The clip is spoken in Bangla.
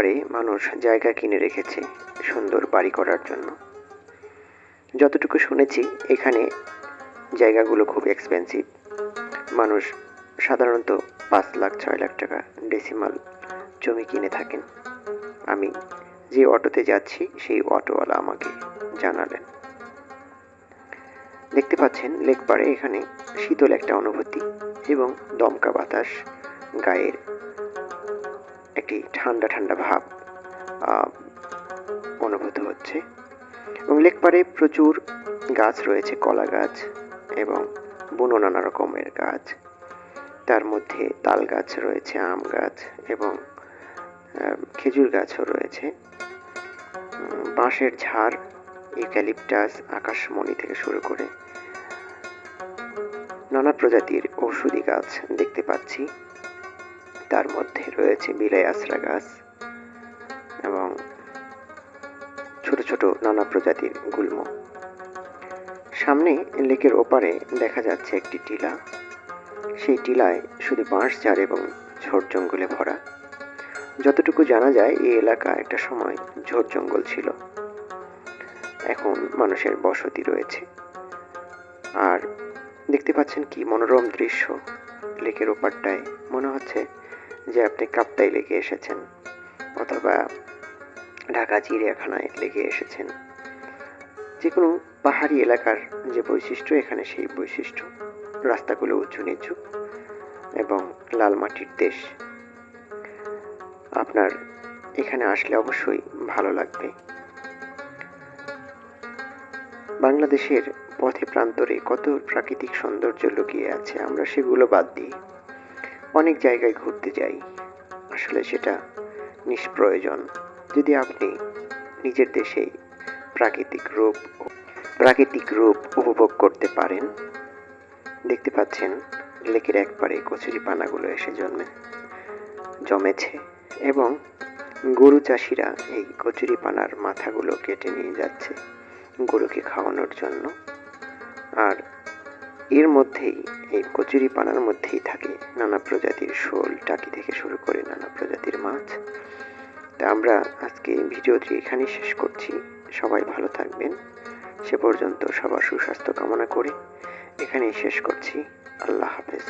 পাড়ে মানুষ জায়গা কিনে রেখেছে সুন্দর বাড়ি করার জন্য। যতটুকু শুনেছি, এখানে জায়গাগুলো খুব এক্সপেন্সিভ মানুষ সাধারণত পাঁচ লাখ, ছয় লাখ টাকা ডেসিমাল জমি কিনে থাকেন। আমি যে অটোতে যাচ্ছি, সেই অটোওয়ালা আমাকে জানালেন। দেখতে পাচ্ছেন, লেক পাড়ে এখানে শীতল একটা অনুভূতি এবং দমকা বাতাস, গায়ের একটি ঠান্ডা ঠান্ডা ভাব অনুভূত হচ্ছে। এবং লেক পাড়ে প্রচুর গাছ রয়েছে, কলা গাছ এবং বুনো নানা রকমের গাছ। তার মধ্যে তাল গাছ রয়েছে, আম গাছ এবং খেজুর গাছও রয়েছে। বাঁশের ঝাড়, ইউক্যালিপটাস, আকাশমণি থেকে শুরু করে নানা প্রজাতির ঔষধি গাছ দেখতে পাচ্ছি। তার মধ্যে রয়েছে বিলাই আশ্রা গাছ এবং ছোট ছোট নানা প্রজাতির গুল্ম। সামনে লেকের ওপারে দেখা যাচ্ছে একটি টিলা। সেই টিলায় শুধু বাঁশ ঝাড় এবং ঝোড় জঙ্গলে ভরা। যতটুকু জানা যায়, এই এলাকা একটা সময় ঝোড় জঙ্গল ছিল। এখন মানুষের বসতি রয়েছে। আর দেখতে পাচ্ছেন কি মনোরম দৃশ্য। লেকের ওপারটায় মনে হচ্ছে যে আপনি কাপ্তাই লেকে এসেছেন অথবা ঢাকা চিড়িয়াখানায় লেগে এসেছেন। যে কোনো পাহাড়ি এলাকার যে বৈশিষ্ট্য, এখানে সেই বৈশিষ্ট্য। রাস্তাগুলো উঁচু নিচু এবং লাল মাটির দেশ। আপনার এখানে আসলে অবশ্যই ভালো লাগবে। বাংলাদেশের পথে প্রান্তরে কত প্রাকৃতিক সৌন্দর্য লুকিয়ে আছে, আমরা সেগুলো বাদ দিই। অনেক জায়গায় ঘুরতে যাই। আসলে সেটা নিষ্প্রয়োজন। যদি আপনি নিজের দেশেই প্রাকৃতিক রূপ প্রাকৃতিক রূপ উপভোগ করতে পারেন, দেখতে পাচ্ছেন লেকের একপারে কচুরি পানাগুলো এসে জন্মে জমেছে এবং গরু চাষিরা এই কচুরি পানার মাথাগুলো কেটে নিয়ে যাচ্ছে গরুকে খাওয়ানোর জন্য। আর এর মধ্যেই, এই কচুরি পানার মধ্যেই থাকে নানা প্রজাতির শোল, টাকি থেকে শুরু করে নানা প্রজাতির মাছ। তা আমরা আজকে ভিডিওটি এখানেই শেষ করছি। সবাই ভালো থাকবেন। সে পর্যন্ত সবার সুস্বাস্থ্য কামনা করে এখানেই শেষ করছি। আল্লাহ হাফেজ।